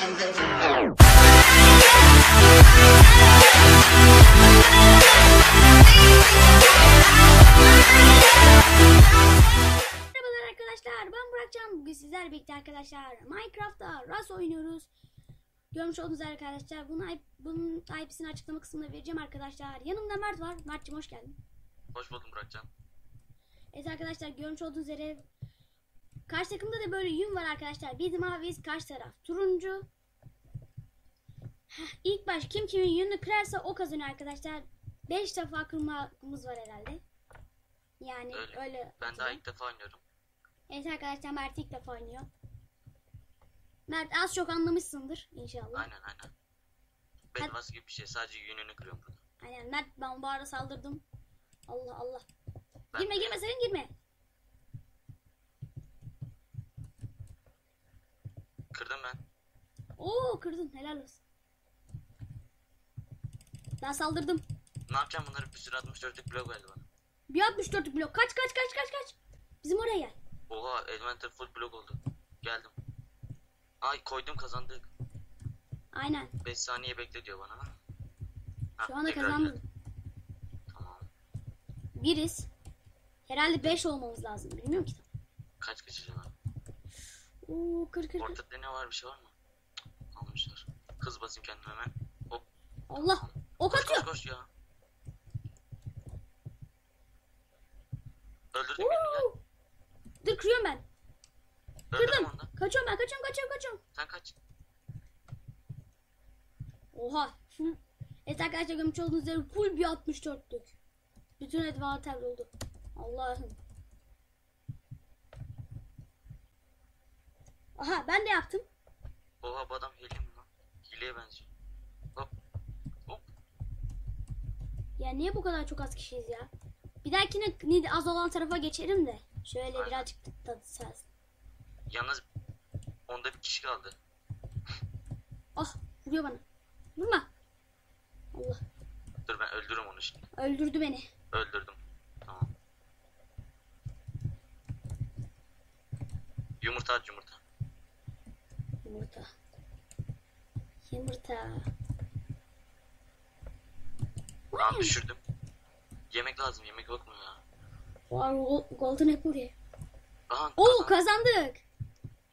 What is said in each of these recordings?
Merhabalar arkadaşlar ben Burakcan. Bugün sizlerle birlikte arkadaşlar Minecraft'ta Ras oynuyoruz. Görmüş olduğunuz arkadaşlar bunun, IP bunun IP'sini açıklama kısmında vereceğim arkadaşlar. Yanımda Mert var. Mert'cim hoş geldin. Hoş buldum Burakcan. Evet arkadaşlar görmüş olduğunuz üzere Karşı takımda da böyle yün var arkadaşlar Biz maviyiz karşı taraf turuncu Heh, İlk baş kim kimin yününü kırarsa o kazanıyor arkadaşlar 5 defa kırma hakkımız var herhalde Yani Öyle. öyle, Ben daha ilk defa oynuyorum. Evet arkadaşlar Mert ilk defa oynuyor. Mert az çok anlamışsındır inşallah. Aynen aynen. Bedvas gibi bir şey. Sadece yününü kırıyorum burada. Aynen Mert ben bu ara saldırdım. Allah Allah. Ben girme girme sakın girme. Kırdım ben. Oo kırdın helal olsun. Ben saldırdım. Ne yapacağım bunları bir sürü 64'lük blok verdi bana. Bir 64 blok. Kaç kaç kaç kaç kaç. Bizim oraya gel. Oha Elementor full blok oldu. Geldim. Ay koydum kazandık. Aynen. 5 saniye bekle diyor bana. Ha, Şu anda kazandım. geldim. Tamam. Biriz. Herhalde 5 olmamız lazım. Bilmiyorum ki. Kaç var? Oo kır kır kır. Ortada ne var bir şey var mı? Almışlar. Hız basayım kendime hemen. Hop. Allah. Ok Koş koş atıyor. koş ya. Öldürdüm birini gel. Dur kırıyorum ben. Öldürdüm Kırdım. onu da. Kaçıyorum ben kaçıyorum kaçıyorum kaçıyorum. Sen kaç. Oha. Full. Evet arkadaşlar görmüş olduğunuz üzere full bir 64'lük. Bütün envanter oldu. Allah'ım. Aha ben de yaptım. Oha bu adam hile mi lan? Hileye benziyor. Hop. Hop. Ya niye bu kadar çok az kişiyiz ya? Bir dahakine az olan tarafa geçerim de. Şöyle Aynen. birazcık tadı sensin. Yalnız onda bir kişi kaldı. Ah vuruyor bana. Vurma. Allah. Dur ben öldürürüm onu şimdi. Öldürdü beni. Öldürdüm. Tamam. Yumurta at yumurta. Yumurta. Yumurta. Tamam düşürdüm. Yemek lazım yemek yok mu ya? Gol- golden apple ye. Oo kazan- kazandık.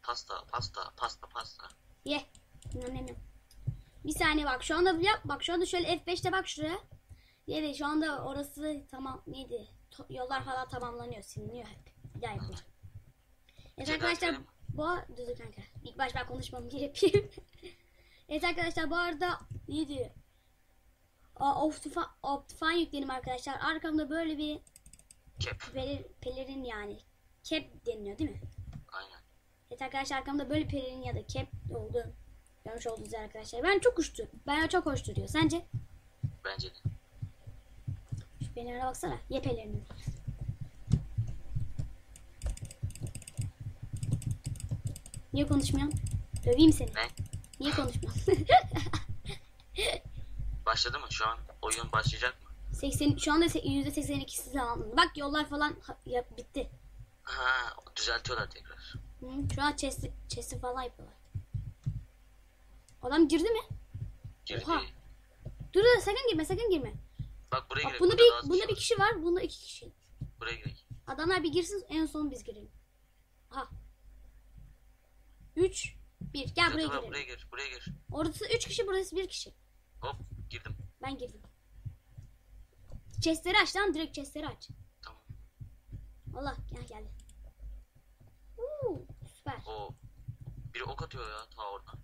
Pasta pasta pasta pasta. Ye. Nem nem nem. Bir saniye bak şu anda yap bak şu anda şöyle F5'te bak şuraya. Yedi şu anda orası tamam neydi? To- yollar falan tamamlanıyor siliniyor hep. Bir daha yapacağım. Evet arkadaşlar bu dur kanka. İlk baş ben konuşmamı yapayım. evet arkadaşlar bu arada neydi? Optifine, Optifine yükledim arkadaşlar. Arkamda böyle bir Kep. peler, pelerin yani. Cap deniliyor değil mi? Aynen. Evet arkadaşlar arkamda böyle pelerin ya da cap oldu. Görmüş olduğunuz arkadaşlar. Ben çok uçtu. Bana çok hoş duruyor. Sence? Bence de. Şu pelerine baksana. Ye pelerini. Niye konuşmuyorsun? Döveyim seni. Ne? Niye konuşmuyorsun? Başladı mı? Şu an oyun başlayacak mı? 80, şu anda %82'si zamanında. Bak yollar falan yap, bitti. Ha düzeltiyorlar tekrar. Hı, şu an chest'i, chest'i falan yapıyorlar. Adam girdi mi? Girdi. Oha. Dur dur sakın girme sakın girme. Bak buraya girelim. bunda az bir, bunda kişi bir var. kişi var. Bunda iki kişi. Buraya girelim. Adamlar bir girsin en son biz girelim. Aha. 3 1 gel buraya girelim. buraya gir. Buraya gir. Orası 3 kişi burası 1 kişi. Hop girdim. Ben girdim. Chestleri aç lan direkt chestleri aç. Tamam. Allah gel geldi. Uuu süper. O biri ok atıyor ya ta oradan.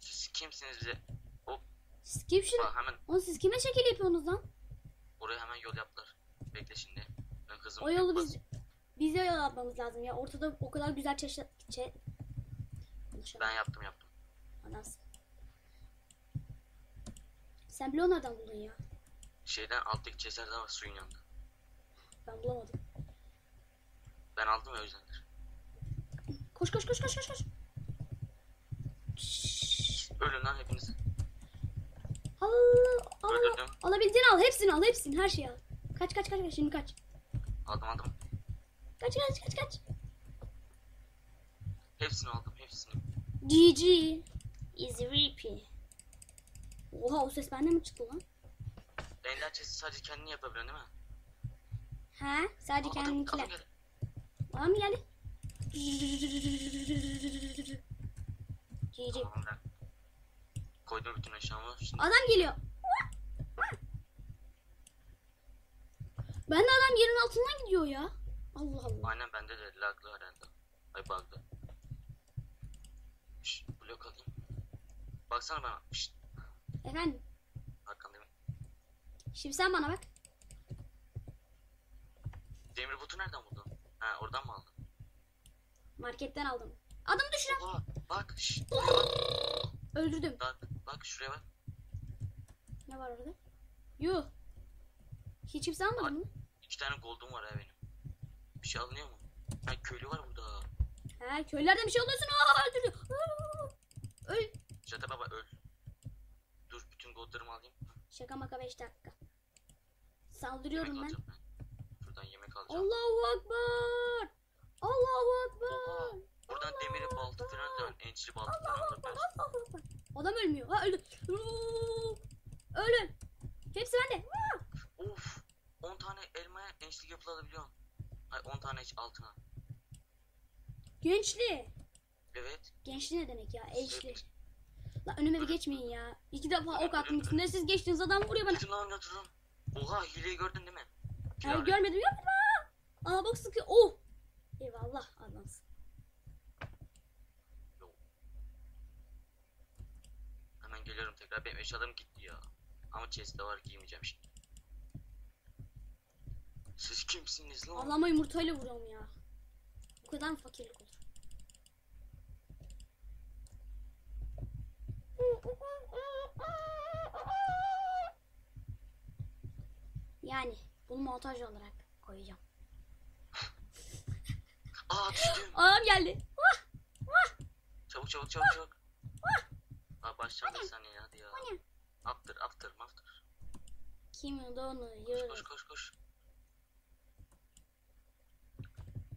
Siz kimsiniz bize? Hop Siz kim şunu? bak hemen Oğlum siz kime şekil yapıyorsunuz lan? oraya hemen yol yaptılar. Bekle şimdi. Ben kızım. O yolu biz bize yol atmamız lazım ya. Ortada o kadar güzel çeşit çe... Ben yaptım yaptım. Anasın. Sen bloğu nereden buldun ya? Şeyden alttaki çeserden var suyun yanında. Ben bulamadım. Ben aldım ya o yüzdendir. Koş koş koş koş koş koş. Ölün lan hepiniz. Al, al, al. Öldürdüm. Alabildiğini al. Hepsini al. Hepsini. Her şeyi al. Kaç kaç kaç kaç. Şimdi kaç. Aldım aldım. Kaç kaç kaç kaç. Hepsini aldım hepsini. GG. Easy VP. Oha o ses bende mi çıktı lan? Ender chest'i sadece kendini yapabiliyorsun değil mi? He sadece geldi. Adam mı geldi? GG. Koydum bütün eşyamı. Şimdi Adam geliyor. Ben de adam yerin altından gidiyor. Aynen bende de laglı herhalde. Ay bug'lı. Şşş blok alayım. Baksana bana. Şşş Efendim. arkandayım. Şimdi sen bana bak. Demir botu nereden buldun? Ha oradan mı aldın? Marketten aldım. Adamı düşüren. Oha bak. Buraya bak. Öldürdüm. Bak, bak şuraya bak. Ne var orada? Yuh. Hiç kimse almadı mı? İki tane gold'um var ha benim. Bir şey alınıyor mu? Ha köylü var burada. He köylerden bir şey alıyorsun. Aa öldürdü. Aa, Öl. Jata baba öl. Dur bütün gold'larımı alayım. Şaka maka 5 dakika. Yemek Saldırıyorum ben. alacağım ben. Şuradan yemek alacağım. Allahu Akbar. Allahu Akbar. Oha. Buradan demiri balta falan da ençli falan alabiliyorsun. Akbar. Allahu Akbar. Adam ölmüyor. Ha öldü. Uuu. Ölün. Hepsi bende. Aa! Of. 10 tane elmaya ençlik yapılabiliyor. Ay 10 tane hiç altına. Gençli. Evet. Gençli ne demek ya? Eşli. La önüme bir geçmeyin ya. İki defa ok attım üstüne siz geçtiniz adam vuruyor bana. Gidin lan yatırın. Oha hileyi gördün değil mi? Hayır görmedim görmedim. Aa! Aa bak sıkıyor. Oh. Eyvallah adamsın. Hemen geliyorum tekrar. Benim eşyalarım gitti ya. Ama chest'te var giymeyeceğim şimdi. Siz kimsiniz lan? Allah'ıma yumurtayla vuruyorum ya. Bu kadar fakirlik olur? Yani bunu montaj olarak koyacağım. Aa düştüm. Adam geldi. Vah! Vah! Çabuk çabuk çabuk çabuk. Aa başlayalım bir saniye hadi ya. O ne? After after after. Kim donuyor? koş koş koş.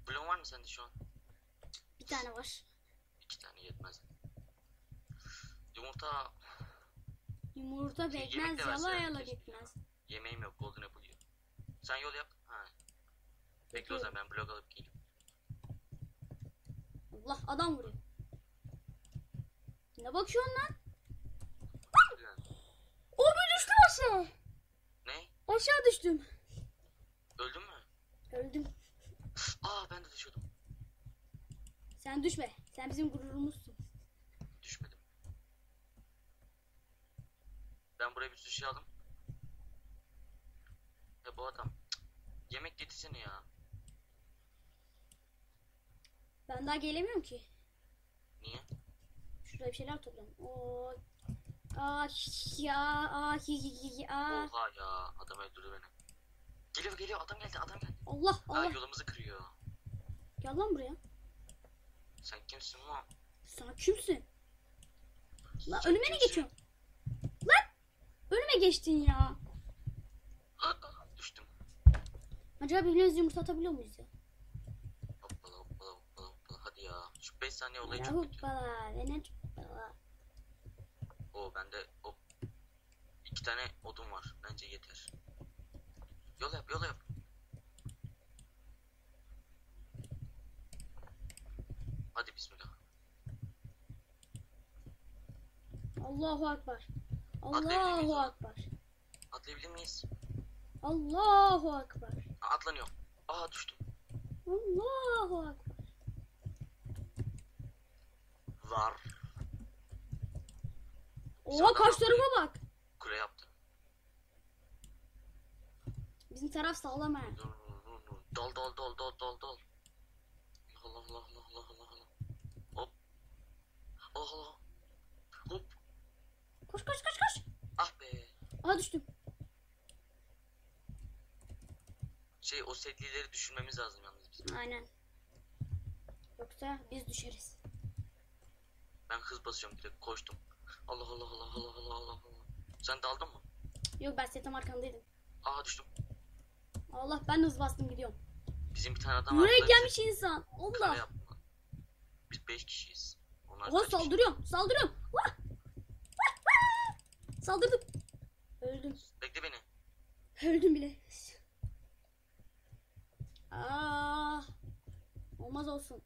Bloğun var mı sende şu an? Bir tane var. İki tane yetmez. Yumurta Yumurta Şey, bekmez, yala yala gitmez. yemeğim yok golden apple yiyor. Sen yol yap. Ha. Bekle o zaman ben blok alıp geleyim. Allah adam vuruyor. Ne bakıyorsun lan? O bir düştüm aşağı. Ne? Aşağı düştüm. Öldün mü? Öldüm. Aa ben de düşüyordum. Sen düşme. Sen bizim gururumuzsun. Düşmedim. Ben buraya bir sürü şey aldım. Ya bu adam. Cık. Yemek getirsene ya. Ben daha gelemiyorum ki. Niye? Şurada bir şeyler toplayalım. Oo. Aa hiç ya. Aa hi hi hi hi, aa. Oha ya adam öldürdü beni. Geliyor geliyor adam geldi adam geldi. Allah Aa Allah. yolumuzu kırıyor. Gel lan buraya. Sen kimsin lan? Sen kimsin? Sen önüme ne kimsin? geçiyorsun? Lan! Önüme geçtin ya. Düştüm. Acaba birbirimize yumurta atabiliyor muyuz ya? Hoppala hoppala hoppala hoppala. Hadi ya. Şu 5 saniye olayı çok kötü. hoppala. Ve ne hoppala. O bende o iki tane odun var. Bence yeter. Yol yap yol yap. Hadi bismillah. Allahu Akbar. Allahu? Akbar. Atlayabilir miyiz? Allahu Akbar. Aa, atlanıyorum. Aa düştüm. Allahu Akbar. Var. Oha tarafa bak. Kule yaptı. Bizim taraf sağlam ha. Dal dal dal dal dal dal. Allah Allah Allah Allah Allah. Allah. Hop. Koş koş koş koş. Ah be. Aha düştüm. Şey o setlileri düşünmemiz lazım yalnız bizim. Aynen. Yoksa biz düşeriz. Ben hız basıyorum direkt koştum. Allah Allah Allah Allah Allah Allah Allah. Sen daldın mı? Yok ben setim arkandaydım. Aa düştüm. Allah ben de hız bastım gidiyorum. Bizim bir tane adam var. Buraya gelmiş insan. Allah. Biz 5 kişiyiz. Onlar Oha kaç saldırıyorum. Saldırıyorum. Vah! Vah! Vah! Saldırdım. Öldüm. Bekle beni. Öldüm bile. Aa, olmaz olsun.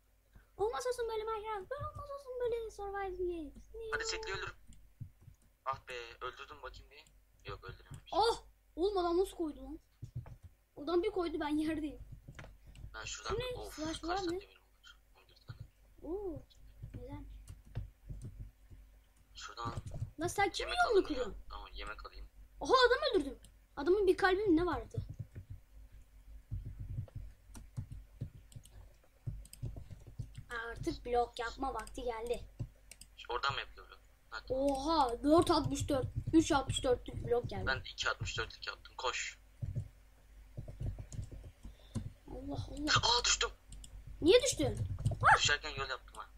Olmaz olsun böyle Minecraft. Olmaz olsun böyle survival games. Hadi setli öldür. Ah be öldürdüm bakayım bir. Yok öldürememiş. Oh! Oğlum adam nasıl koydu lan? Oradan bir koydu ben yerdeyim. Ben şuradan ne? of kaç var mı? demir var? 11 tane. Oo. Şuradan Lan sen kimin yolunu kırıyorsun? Tamam yemek alayım. Oha adam öldürdüm. Adamın bir kalbinin ne vardı? Artık blok yapma vakti geldi. Oradan mı yapıyor blok? Hadi. Oha 4.64 3.64'lük blok geldi. Ben de 2.64'lük yaptım. Koş. Allah Allah. Aa düştüm. Niye düştün? Düşerken yol yaptım ha.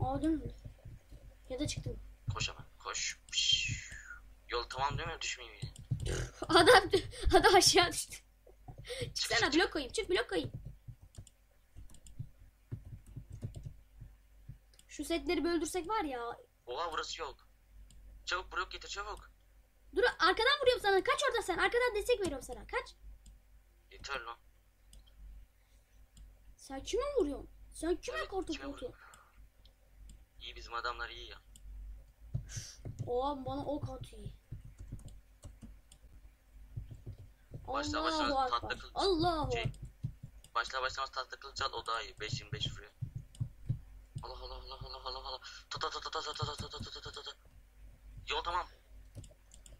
Aa dönmedi. Ya da çıktım. Koş hemen. Koş. Yol tamam değil mi? Düşmeyeyim yine. Adam adam aşağı düştü. Çıksana blok koyayım. Çık blok koyayım. Şu setleri böldürsek var ya. Oha burası yol. Çabuk blok getir çabuk. Dur arkadan vuruyorum sana. Kaç orada sen. Arkadan destek veriyorum sana. Kaç. Yeter lan. Sen kime vuruyorsun? Sen kime Evet, kartopu atıyorsun? İyi bizim adamlar iyi ya. Oha bana ok atıyor. Başla, Allahu başla, Akbar. tatlı kılıç. Allahu Şey, başla başlamaz tahta kılıç al o daha iyi. 5-25 vuruyor. Allah Allah Allah Allah Allah Allah. Ta ta ta ta ta ta ta ta ta ta ta ta ta. Yol tamam.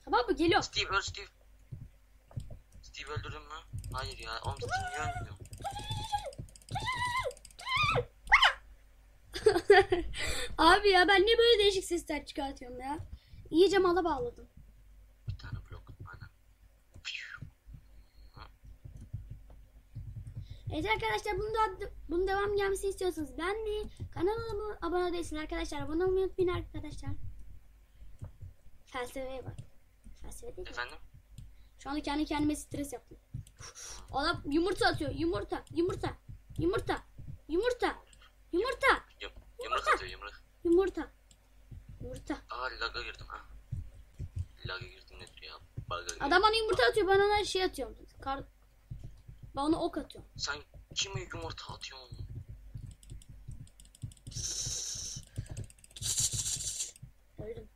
Tamam mı? Geliyor. Steve öl Steve. Steve öldürdün mü? Hayır ya. Oğlum Steve niye ölmüyor? Abi ya ben niye böyle değişik sesler çıkartıyorum ya? İyice mala bağladım. Bir tane blok. Fiu. Evet arkadaşlar bunun, da, bunun devam gelmesini istiyorsanız beğenmeyi, kanalıma abone değilsiniz arkadaşlar. Abone olmayı unutmayın arkadaşlar. Felsefeye bak. Felsefe değil mi? Efendim? Şu anda kendi kendime stres yaptım. Adam yumurta atıyor. Yumurta, yumurta, yumurta, yumurta, yumurta, Yum yumruk atıyor yumruk. Yumurta, yumurta. Aa laga girdim ha. Laga girdim nedir ya? Baga. Adam bana yumurta atıyor. Ben ona şey atıyorum. Kar... Ben ona ok atıyorum. Sen kime yumurta atıyorsun? Öldüm.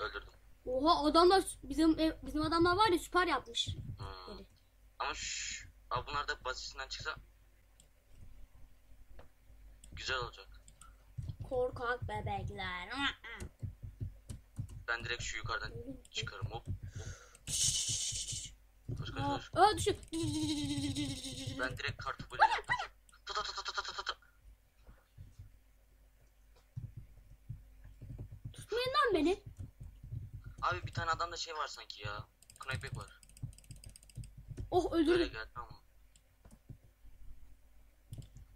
Öldürdüm. Oha adamlar bizim ev- bizim adamlar var ya süper yapmış. Hmm. Dedi. Ama şşş. Abi bunlar da basitinden çıksa güzel olacak. Korkak bebekler. Ben direkt şu yukarıdan çıkarım hop. Koş Aa, koş. aa düşün. Ben direkt yapacağım. Ta ta ta ta ta ta ta ta. Tutmayın lan beni. Abi bir tane adamda şey var sanki ya. Knaypek var. Oh öldürdüm. gel tamam.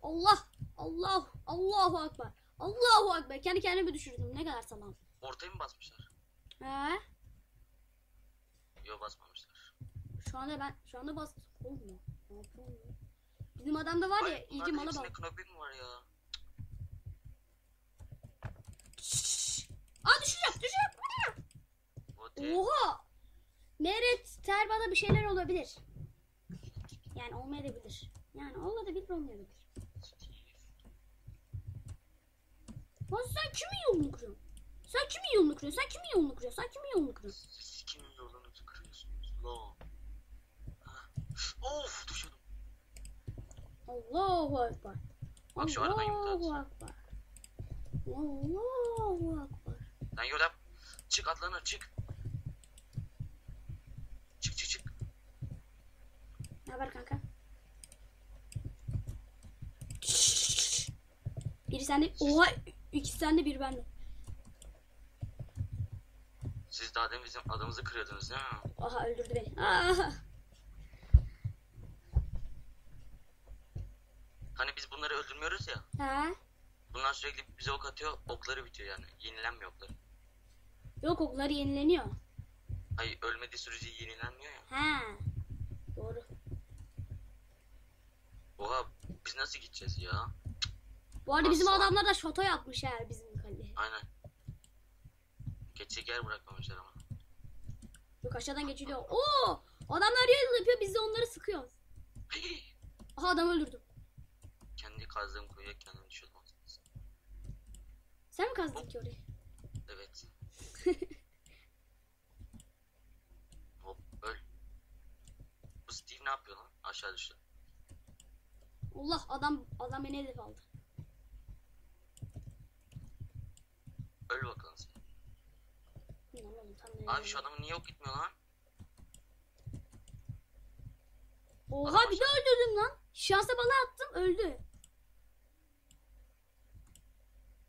Allah. Allah. Allahu Akbar. Allahu Akbar. Kendi kendime düşürdüm. Ne kadar salam. Ortaya mı basmışlar? He? Yok basmamışlar. Şu anda ben şu anda bas. Olmuyor. Ne yapıyorum ya? Bizim adamda var ya iyice mala bak. Knaypek mi var ya? Aa düşeceğim düşeceğim. Oha. Meret ter bana bir şeyler olabilir. Yani olmayabilir. Yani olabilir olmayabilir. Lan sen kimin yolunu kırıyorsun? Sen kimin yolunu kırıyorsun? Sen kimin yolunu kırıyorsun? Sen kimin yolunu kırıyorsun? Siz kimin yolunuzu kırıyorsunuz? Ha. Of düşürdüm. Allahu Ekber. Bak şu aradan Allahu at. Ekber. Allahu Ekber. Lan yol yap. Çık atlanır çık. Çık çık çık. Ne haber kanka? Biri sende. Oha ikisi sende biri bende. Siz daha demin bizim adamımızı kırıyordunuz değil mi? Aha öldürdü beni. Aha. Hani biz bunları öldürmüyoruz ya. Ha? Bunlar sürekli bize ok atıyor. Okları bitiyor yani. Yenilenmiyor okları. Yok okları yenileniyor. Hayır ölmediği sürece yenilenmiyor ya. Ha. Doğru. Oha biz nasıl gideceğiz ya? Bu arada bizim Nasıl? adamlar da şoto yapmış eğer bizim kale. Aynen. Geçecek yer bırakmamışlar ama. Yok aşağıdan geçiliyor. Oo! Adamlar yol yapıyor biz de onları sıkıyoruz. Aha adam öldürdüm. Kendi kazdığım kuyuya kendim düşürdüm. Sen mi kazdın ki orayı? Evet. Hop öl. Bu Steve ne yapıyor lan? Aşağı düştü. Allah adam adam beni hedef aldı. Öl bakalım sen. Abi şu adamı niye yok gitmiyor lan? Oha bir de öldürdüm lan. Şansa bala attım öldü.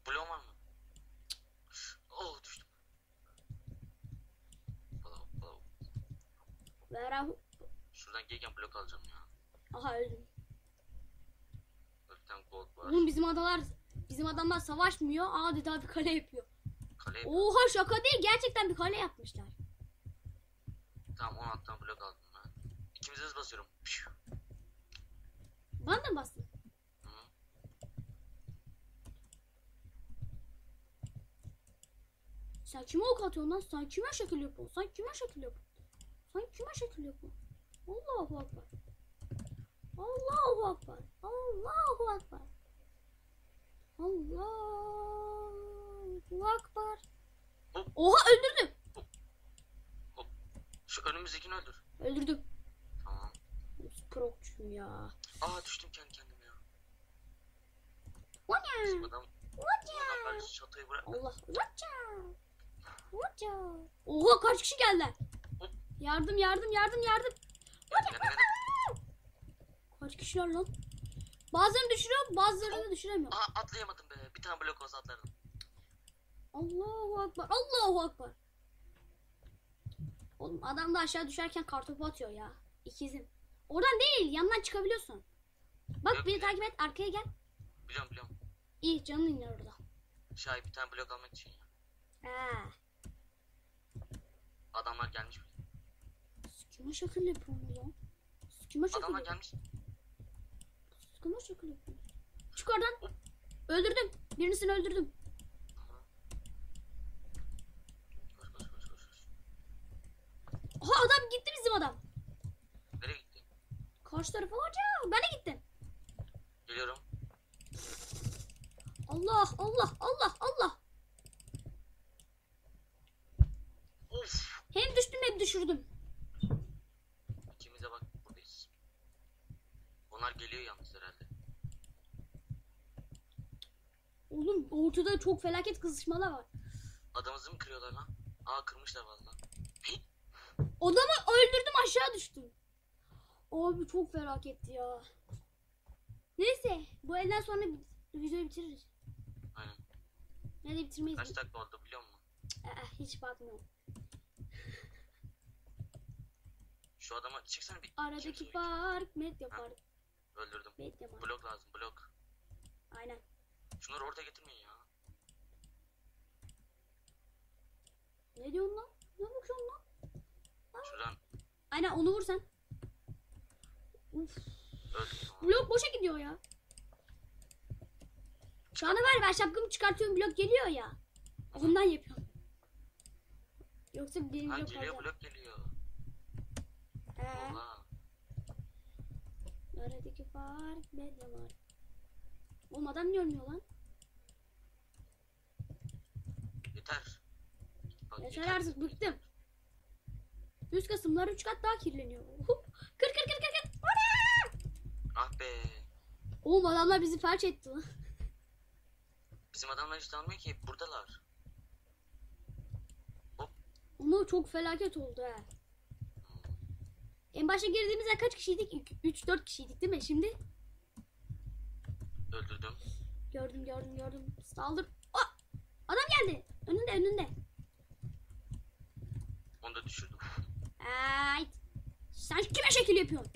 Bloğum var mı? Oh düştüm. Hoppala hoppala. Ver abi. Şuradan gelirken blok alacağım ya. Aha öldüm. Öften gold var. Oğlum bizim adalar bizim adamlar savaşmıyor. Adeta bir kale yapıyor. Kale Oha şaka değil gerçekten bir kale yapmışlar. Tamam 16'dan blok aldım ben. İkimiz hız basıyorum. Pşu. Bana da mı bastın? Hı. Sen kime ok atıyorsun lan? Sen kime şekil yapıyorsun? Sen kime şekil yapıyorsun? Sen kime şekil yapıyorsun? Allahu Akbar. Allahu Akbar. Allahu Akbar. Allahu Akbar. Oha öldürdüm. Şu önümüzdekini öldür. Öldürdüm. Tamam. Prokçum ya. Aa düştüm kendi kendime ya. Bizim ne? adam, bizim adamlar şatoyu bırak. Allah. Vaça. Vaça. Oha kaç kişi? Hop. Yardım yardım yardım yardım. Kendi kendine. Kaç kişiler lan? Bazılarını düşürüyorum bazılarını düşüremiyorum. Aa atlayamadım be. Bir tane blok olsa atlardım. Allahu Akbar. Allahu Akbar. Oğlum adam da aşağı düşerken kartopu atıyor ya. İkizim. Oradan değil yandan çıkabiliyorsun. Bak Yok beni ya. takip et arkaya gel. Biliyorum biliyorum. İyi canın iner orada. Şahin bir tane blok almak için ya. He. Adamlar gelmiş. Kime şakıl yapıyorsun lan? Kime şakıl Adamlar gelmiş. Kime şakıl yapıyorsun? Çık oradan. Öldürdüm. Birisini öldürdüm. Koş koş koş koş. koş. Aha adam gitti bizim adam. Nereye gitti? Karşı tarafa hoca. Ben de gittim. Geliyorum. Allah Allah Allah Allah. Of. Hem düştüm hem düşürdüm. İkimize bak buradayız. Onlar geliyor yalnız herhalde. Oğlum ortada çok felaket kızışmalar var. Adamımızı mı kırıyorlar lan? Aa kırmışlar vallahi. Adamı öldürdüm aşağı düştüm. Abi çok felaketti ya. Neyse bu elden sonra videoyu bitiririz. Aynen. Ne de bitirmeyiz. Kaç dakika oldu biliyor musun? Ee, hiç bakmıyorum. Şu adama çıksana bir. Aradaki fark medya Ha. fark. Öldürdüm. Medya fark. Blok lazım blok. Aynen. Şunları ortaya getirmeyin ya. Ne diyorsun lan? Ne bakıyorsun lan? Şuradan Aynen onu vur sen. Uf. Blok boşa gidiyor ya. Şu anda var ben şapkamı çıkartıyorum blok geliyor ya. Ondan yapıyorum. Yoksa benim blok geliyor blok geliyor. Ee, aradaki fark medya var. Oğlum adam niye ölmüyor lan? Yeter. Bak, Yeter artık bıktım. Üst kısımlar 3 kat daha kirleniyor. Hup. Kır kır kır kır kır. Ah be. Oğlum adamlar bizi felç etti lan. Bizim adamlar hiç almıyor ki. Buradalar. Ama çok felaket oldu he. En başta girdiğimizde kaç kişiydik? 3-4 kişiydik değil mi? Şimdi Öldürdüm. gördüm gördüm gördüm. Saldır. Aa! Adam geldi. Önünde önünde. Onu da düşürdüm. Ay. Sen kime şekil yapıyorsun?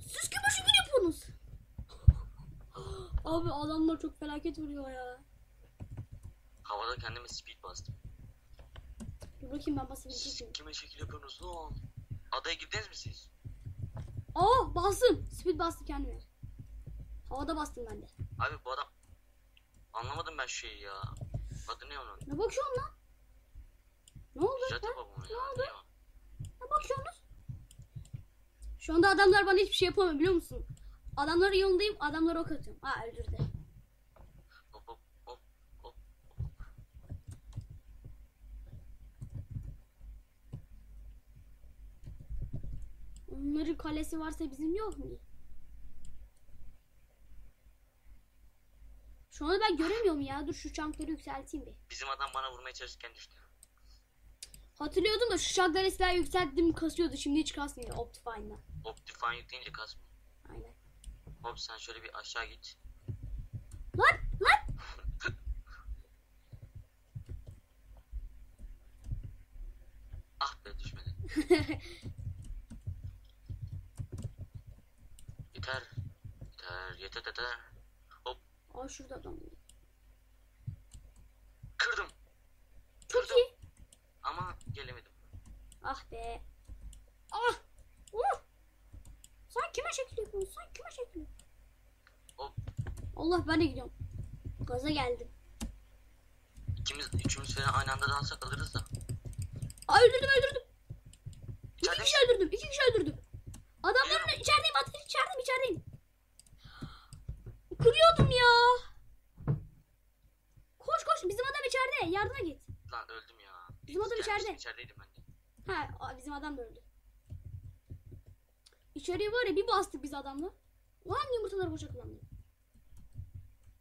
Siz kime şekil yapıyorsunuz? Abi adamlar çok felaket vuruyor ya. Havada kendime speed bastım. Dur bakayım ben Siz basabilecek miyim? kime şekil yapıyorsunuz lan? Adaya girdiniz mi siz? Aa bastım. Speed bastım kendime. Havada bastım ben de. Abi bu adam anlamadım ben şeyi ya. Adı ne onun? Ne bakıyorsun lan? Ne oldu? Ha? Ne ya. oldu? O? Ne bakıyorsunuz? Şu anda adamlar bana hiçbir şey yapamıyor biliyor musun? Adamların yolundayım, adamlara ok atıyorum. Ha öldürdü. Hop hop hop hop. Onların kalesi varsa bizim yok mu? Şu anda ben göremiyorum ya. Dur şu çankları yükselteyim bir. Bizim adam bana vurmaya çalışırken düştü. Hatırlıyordum da şu çankları silah yükselttim kasıyordu. Şimdi hiç kasmıyor Optifine'la. Optifine yükleyince kasmıyor. Aynen. Hop sen şöyle bir aşağı git. Lan lan. Ah be düşmedi. Yeter. Yeter yeter yeter. Hop Aa şurada adam. kırdım. Çok Kırdım. iyi. Ama gelemedim. Ah be. Ah. Uh. Sen kime şekil yapıyorsun? Sen kime şekil yapıyorsun? Hop Allah ben de gidiyorum. Gaza geldim. ikimiz üçümüz falan aynı anda dalsak alırız da. Aa öldürdüm öldürdüm. İki İçeride kişi öldürdüm. iki kişi öldürdüm. Adamların içerideyim ateş içerideyim içerideyim. Kırıyordum ya. Koş koş bizim adam içeride. Yardıma git. Lan öldüm ya. Bizim adam içeride. İçerideydim ben de. Ha bizim adam da öldü. İçeriye var ya bir bastık biz adamla. Lan yumurtaları boşa kullandım.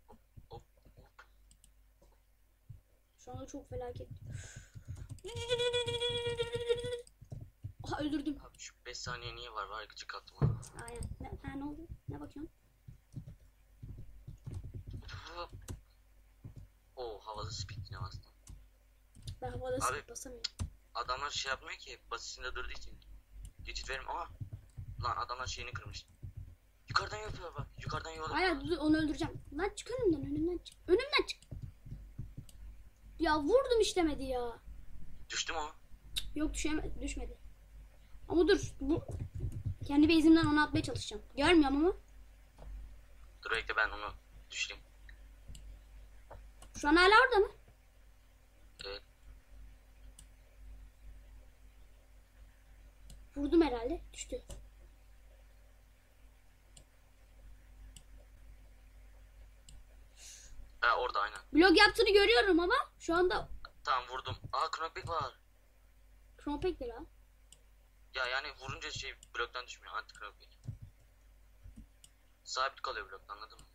Hop hop. Şu anda çok felaket. Aha öldürdüm. Abi şu 5 saniye niye var? Var gıcık attım ona. Aynen. Ne, ha, ne oldu? Ne bakıyorsun? Oo havalı speed yine bastım. Ben havada Abi. sık basamıyorum. Adamlar şey yapmıyor ki basitinde durduğu için. Geçit verim ama lan adamlar şeyini kırmış. Yukarıdan yapıyor bak. Yukarıdan yola. Dur, onu öldüreceğim. Lan çık önümden önümden çık. Önümden çık. Ya vurdum işlemedi ya. Düştüm o. Yok düşeme, düşmedi. Ama dur. Bu, kendi base'imden onu atmaya çalışacağım. Görmüyorum ama. Dur bekle ben onu düşüreyim. Şu an hala orada mı? Evet. Vurdum herhalde. Düştü. Ha orada aynen. Blok yaptığını görüyorum ama şu anda Tamam vurdum. Aa knockback var. Krompek'tir ha. Ya yani vurunca şey bloktan düşmüyor. Anti knockback. Sabit kalıyor blokta anladın mı?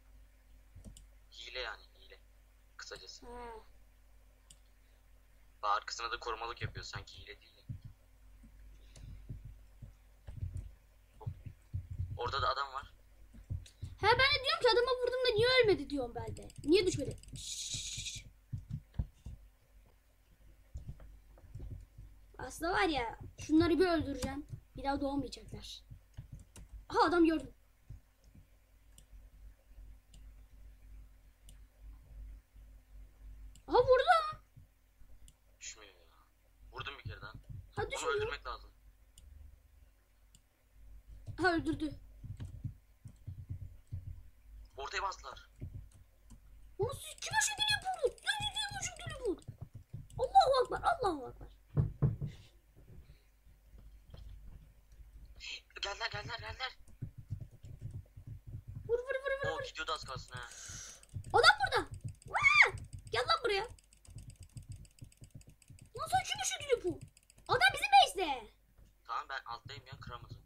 Hile yani hile. Kısacası. Ha. Bak arkasına da korumalık yapıyor. Sanki hile değil. Orada da adam var. Ha ben de diyorum ki adama vurdum da niye ölmedi diyorum ben de. Niye düşmedi? Şşş. Aslında var ya şunları bir öldüreceğim. Bir daha doğmayacaklar. Aha adam gördüm. Aha vurdu. Düşmüyor ya. Vurdum bir kere daha. Ha Onu öldürmek lazım. Ha öldürdü. Bastılar. Lan siz kime şekil yapıyorsunuz? Lan kime şekil yapıyorsunuz? Allahu Akbar, Allahu Akbar. Geldiler geldiler geldiler. Vur vur vur vur. Vur. gidiyordu az kalsın ha. Adam burada. Vaa! Gel lan buraya. Sen kime şekil yapıyorsun? Adam bizim base'de. Tamam ben alttayım ya kıramadım.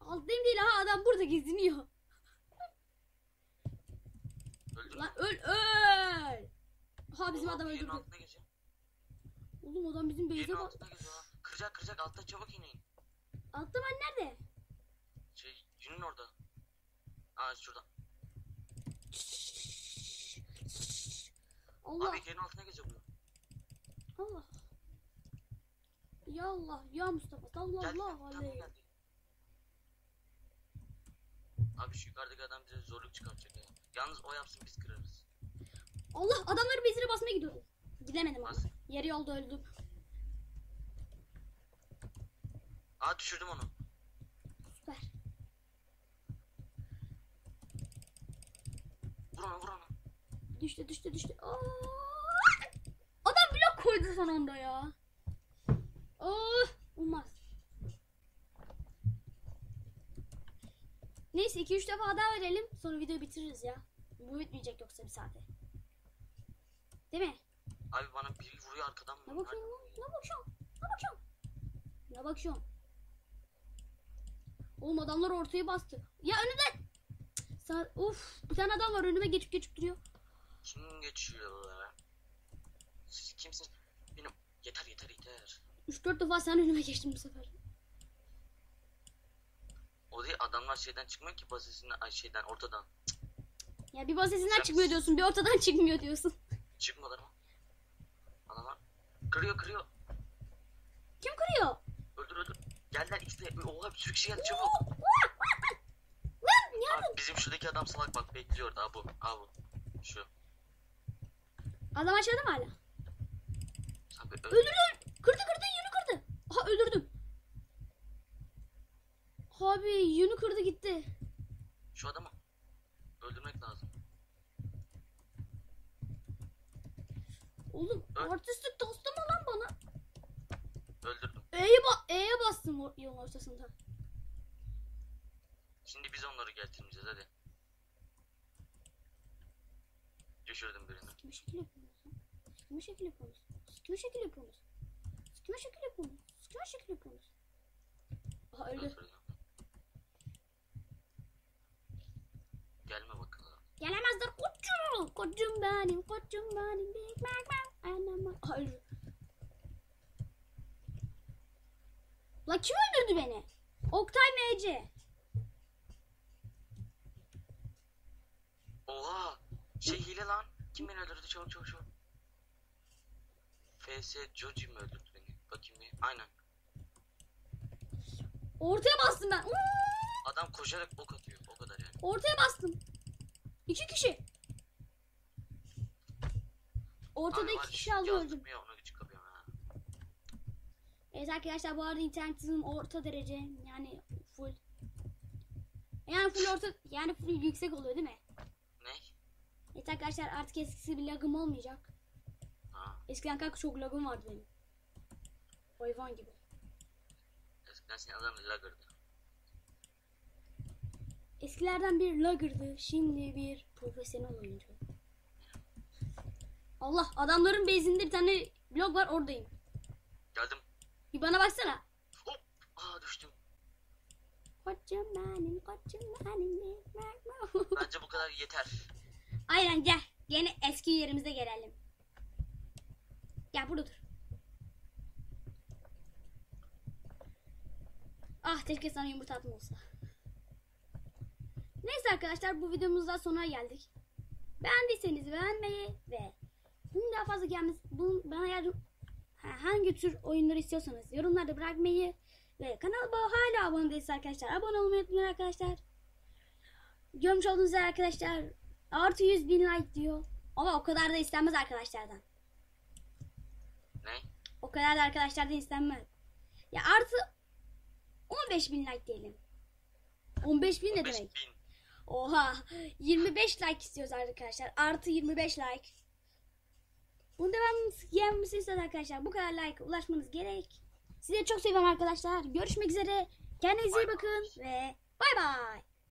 Alttayım değil ha adam burada geziniyor. Öldüm. Lan öl öl. Ha bizim adam öldürdü. Oğlum adam bizim base'e bak. Kıracak kıracak altta çabuk inin. Altta ben nerede? Şey Yunun orada. Aa şurada. Allah Abi yerin altına geziyor bu. Allah. Ya Allah ya Mustafa sallallahu aleyhi. Abi şu yukarıdaki adam bize zorluk çıkartacak ya. Yalnız o yapsın biz kırarız. Allah adamları base'ine basmaya gidiyorum. Gidemedim. Bas. Yarı yolda öldüm. Aa düşürdüm onu. Süper. Vur ona vur ona. Düştü düştü düştü. Aa! Adam blok koydu son anda ya. Oh, olmaz. Neyse 2-3 defa daha verelim. Sonra videoyu bitiririz ya. Bu bitmeyecek yoksa bir saate. Değil mi? Abi bana biri vuruyor arkadan. Ne bakıyorsun lan? Ne bakıyorsun? Ne bakıyorsun? Ne bakıyorsun? Oğlum adamlar ortaya bastı. Ya önünden. Sa Uf, bir tane adam var önüme geçip geçip duruyor. Kim geçiyor be? Siz kimsiniz? Benim yeter yeter yeter. 3-4 defa sen önüme geçtin bu sefer. O değil adamlar şeyden çıkmıyor ki basesinden şeyden ortadan. Ya bir basesinden Sen- çıkmıyor diyorsun, bir ortadan çıkmıyor diyorsun. Çıkmadılar mı? Adamlar kırıyor kırıyor. Kim kırıyor? Öldür öldür. Geldiler de. Oha bir sürü kişi geldi çabuk. Lan ya Abi bizim şuradaki adam salak bak bekliyor daha bu. Aa bu. Şu. adam aşağıda mı hala? Abi öldür. Kırdı kırdı yünü kırdı. Aha öldürdüm. Abi yünü kırdı gitti. Şu adamı öldürmek lazım. Oğlum Öl. artistlik toslama lan bana. Öldürdüm. E'ye ba E'ye bastım yolun ortasında. Şimdi biz onları getirmeyeceğiz hadi. Düşürdüm birini. Kime şekil yapıyorsunuz? Kime şekil yapıyorsunuz? Kime şekil yapıyorsunuz? Kime şekil yapıyorsunuz? Kime şekil yapıyorsunuz? Aha öldü. Gelme bakalım. Gelemezler koçum. Koçum benim, koçum benim. Big Mac Mac. Anam. Öldü. La kim öldürdü beni? Oktay MC. Oha! Şey hile lan. Kim beni öldürdü? Çabuk çabuk çabuk. FS Joji mi öldürdü beni? Bakayım bir. Aynen. Ortaya bastım ben. Adam koşarak ok atıyor. Ortaya bastım. İki kişi. Ortada iki kişi aldı öldüm. Evet arkadaşlar bu arada internet hızım orta derece yani full. Yani full orta yani full yüksek oluyor değil mi? Ne? Evet arkadaşlar artık eskisi bir lagım olmayacak. Ha. Eskiden kanka çok lagım vardı benim. Hayvan gibi. Eskiden senin adın Lagger'dı. Eskilerden bir lagırdı. Şimdi bir profesyonel oyuncu. Allah adamların base'inde bir tane blok var oradayım. Geldim. Bir bana baksana. Hop! Aa düştüm. Koçum benim, koçum benim. Bence bu kadar yeter. Aynen gel. Gene eski yerimize gelelim. Gel burada dur. Ah keşke sana yumurta atma olsa. Neyse arkadaşlar bu videomuzda sonuna geldik. Beğendiyseniz beğenmeyi ve bunun daha fazla gelmesi, bunun bana yardım ha, hangi tür oyunları istiyorsanız yorumlarda bırakmayı ve kanalıma hala abone değilseniz arkadaşlar abone olmayı unutmayın arkadaşlar. Görmüş olduğunuz üzere arkadaşlar artı 100 bin like diyor. Ama o kadar da istenmez arkadaşlardan. Ne? O kadar da arkadaşlardan istenmez. Ya artı 15 bin like diyelim. 15 bin ne 15 demek? bin. Oha 25 like istiyoruz arkadaşlar. Artı 25 like. Bunu devamlı gelmesini istiyoruz arkadaşlar. Bu kadar like ulaşmanız gerek. Size çok seviyorum arkadaşlar. Görüşmek üzere. Kendinize iyi bakın ve bay bay.